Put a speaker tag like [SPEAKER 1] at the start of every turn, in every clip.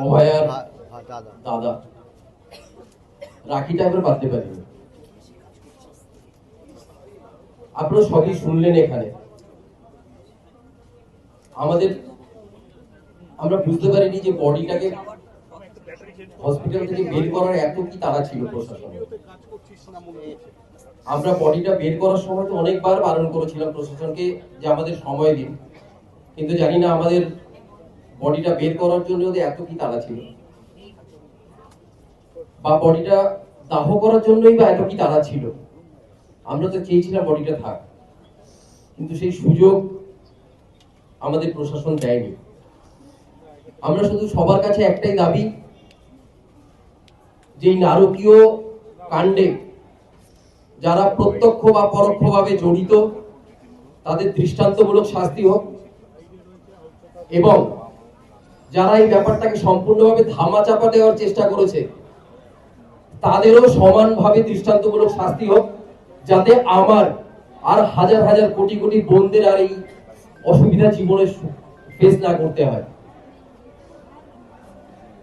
[SPEAKER 1] অভয়ার দাদা
[SPEAKER 2] রাখিটা আমরা বাঁধতে পারিনি আপনারা সবই শুনলেন এখানে। আমাদের আমরা বুঝতে পারিনি যে বডিটাকে হসপিটাল থেকে বের করার এত কি তাড়া ছিল প্রশাসনের। আমরা বডিটা বের করার সময় তো অনেকবার বারণ করেছিলাম প্রশাসনকে যে আমাদের সময় দিন। কিন্তু জানি না আমাদের বডিটা বের করার জন্য ওদের এত কি তাড়া ছিল? বা বডিটা দাহ করার জন্যই বা এত কি তাড়া ছিল? আমরা তো চেয়েছিলাম বডিটা থাক। কিন্তু সেই সুযোগ আমাদের প্রশাসন দেয়নি। আমরা শুধু সবার কাছে একটাই দাবি যে নারকীয় কাণ্ডে যারা প্রত্যক্ষ বা পরোক্ষভাবে জড়িত, তাদের দৃষ্টান্তমূলক শাস্তি হোক এবং যারা এই ব্যাপারটাকে সম্পূর্ণভাবে ধামাচাপা দেওয়ার চেষ্টা করেছে, তাদেরও সমানভাবে দৃষ্টান্তমূলক শাস্তি হোক, যাতে আমার আর হাজার হাজার কোটি কোটি বোনদের আর এই অসুবিধা জীবনে ফেস না করতে হয়।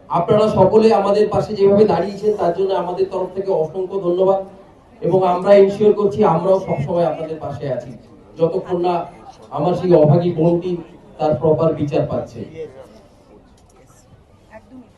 [SPEAKER 2] আপনারা সকলে আমাদের পাশে যেভাবে দাঁড়িয়েছেন, তার জন্য আমাদের তরফ থেকে অসংখ্য ধন্যবাদ এবং আমরা ইনশিওর করছি আমরাও সবসময় আপনাদের পাশে আছি। যতক্ষণ না আমার সেই অভাগী বোনটি তার প্রপার বিচার পাচ্ছে। একদমই।